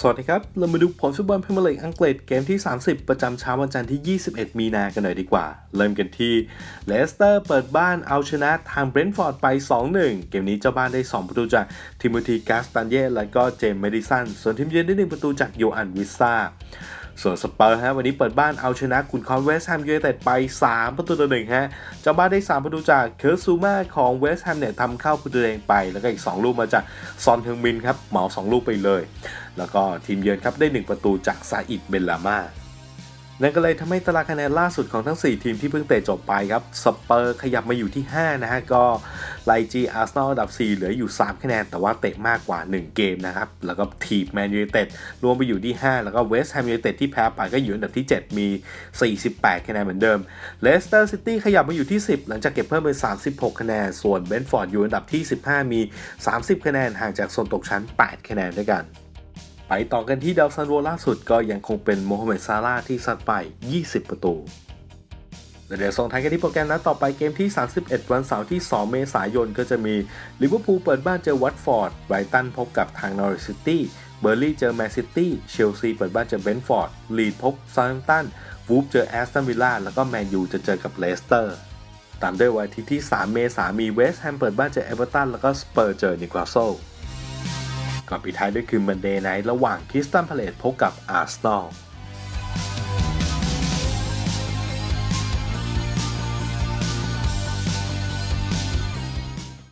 สวัสดีครับ เรามาดูผลฟุตบอลพรีเมียร์ลีกอังกฤษเกมที่ 30 ประจำเช้าวันจันทร์ที่ 21 มีนากันหน่อยดีกว่า เริ่มกันที่เลสเตอร์เปิดบ้านเอาชนะทางเบรนท์ฟอร์ดไป 2-1 เกมนี้เจ้าบ้านได้ 2 ประตูจากทิโมธีกาสตันเย่และก็เจมส์เมดิสัน ส่วนทีมเยือนได้ 1 ประตูจากโยอันวิสซา ส่วนสเปอร์ฮะวันนี้เปิดบ้านเอาชนะคุณคอนเวสต์แฮมยูไนเต็ดไป 3 ประตูต่อหนึ่งฮะเจ้าบ้านได้ 3 ประตูจากเคิร์ซูมาของเวสต์แฮมเนี่ยทำเข้าประตูแดงไป แล้วก็อีก 2 ลูกมาจากซอนเทงมินครับเหมา 2 ลูกไปเลย แล้วก็ทีมเยือนครับได้ 1 ประตูจากซาอิดเบนลาม่านั่นก็เลยทำให้ตารางคะแนนล่าสุดของทั้ง 4 ทีมที่เพิ่งเตะจบไปครับ สเปอร์ขยับมาอยู่ที่ 5 นะฮะ ก็ ไลจีอาร์เซนอลอันดับ 4 เหลืออยู่ 3 คะแนน แต่ว่าเตะมากกว่า 1 เกมนะครับ แล้วก็ทีมแมนยูไนเต็ดรวมไปอยู่ที่ 5 แล้วก็เวสต์แฮมยูไนเต็ดที่แพ้ไปก็อยู่อันดับที่ 7 มี 48 คะแนนเหมือนเดิมเลสเตอร์ซิตี้ขยับมาอยู่ที่ 10 หลังจากเก็บเพิ่มเป็น36 คะแนน ส่วนเบนฟอร์ดอยู่อันดับที่ 15 มี 30 คะแนนห่างจากโซนตกชั้น 8 คะแนนด้วยกันไปต่อกันที่ดาวซันโวล่าสุดก็ยังคงเป็นโมฮัมเหม็ดซาร่าที่ซัดไป 20 ประตู และเดี๋ยวส่งท้ายกันที่โปรแกรมนัดต่อไปเกมที่ 31 วันเสาร์ที่ 2 เมษายนก็จะมีลิเวอร์พูลเปิดบ้านเจอวัตฟอร์ด ไบรตันพบกับทางนอริซิตี้ เบอร์ลี่เจอแมนซิตี้ เชลซีเปิดบ้านเจอเบนฟอร์ด ลีดพบซาร์ตัน วูฟเจอแอสตันวิลล่า แล้วก็แมนยูจะเจอกับเลสเตอร์ ตามด้วยวันอาทิตย์ที่ 3 เมษายนมีเวสต์แฮมเปิดบ้านเจอเอเวอร์ตัน แล้วก็สเปอร์เจอนิวคาสเซิลก่อนปิดท้ายด้วยคืนมันเดย์ไนท์ระหว่างคริสตันพาเลตพบกับอาร์เซนอล